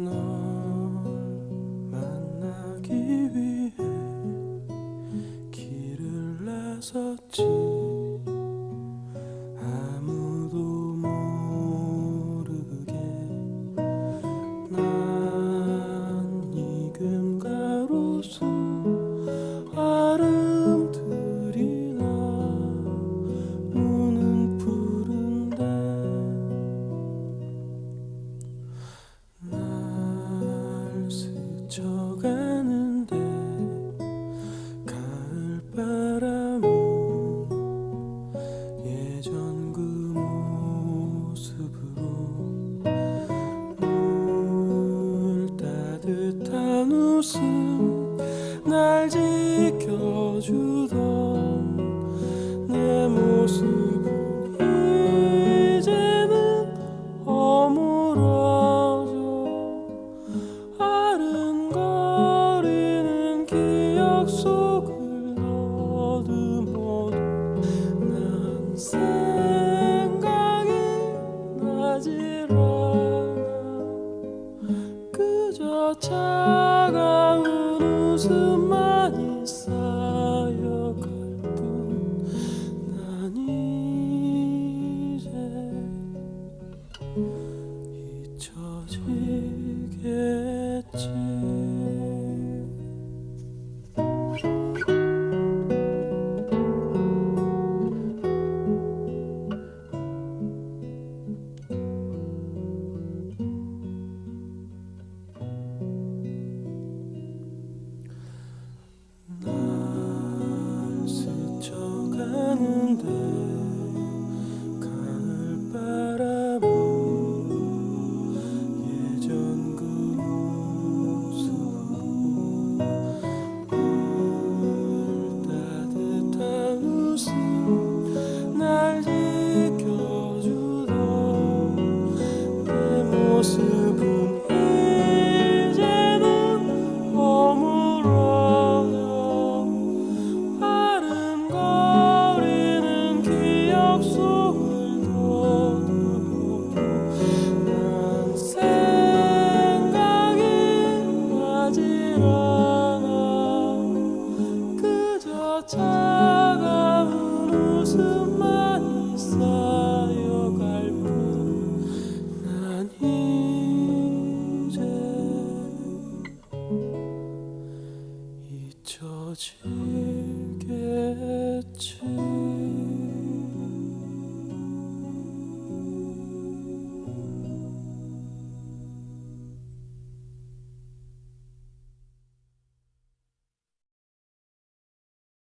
만나기 위해 길을 나섰지. 웃음 날 지켜주던 웃음만이 쌓여갈 뿐 난 이제 잊혀지겠지. 잊혀지겠지.